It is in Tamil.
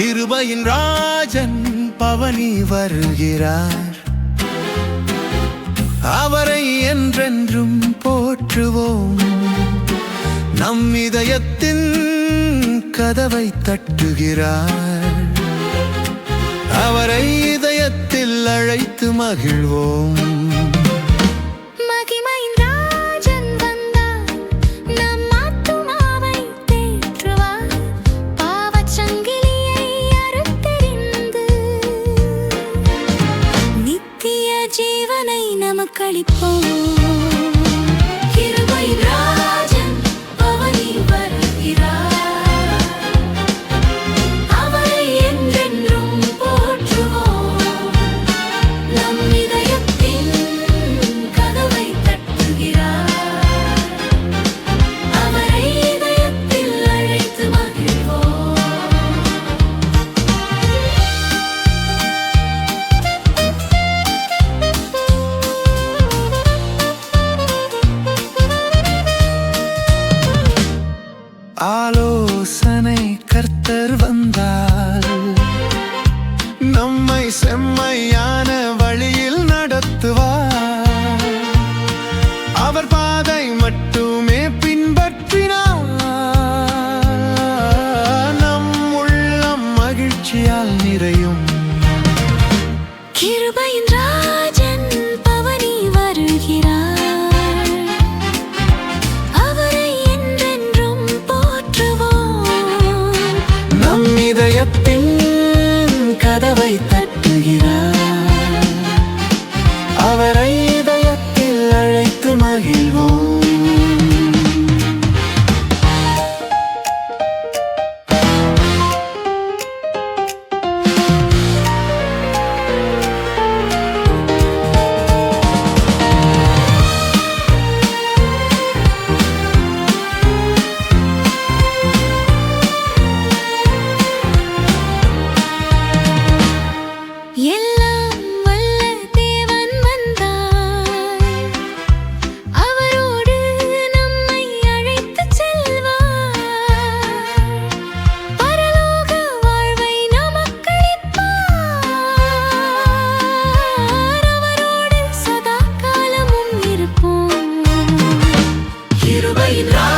கிருபையின் ராஜன் பவனி வருகிறார். அவரை என்றென்றும் போற்றுவோம். நம் இதயத்தின் கதவை தட்டுகிறார். அவரை இதயத்தில் அழைத்து மகிழ்வோம். ஜீவனை நமக்களிப்போம் கிருபையின் செம்மையான வழியில் நடத்துவார். அவர் பாதை மட்டுமே பின்பற்றினார். நம் உள்ளம் மகிழ்ச்சியால் நிறையும். கிருபையின் ராஜன் பவனி வருகிறார். அவரை என்றென்றும் போற்றுவோம். நம் இதயத்தின் கதவை அவரை இதயத்தில் அழைத்து மகிழ்வோம். Vai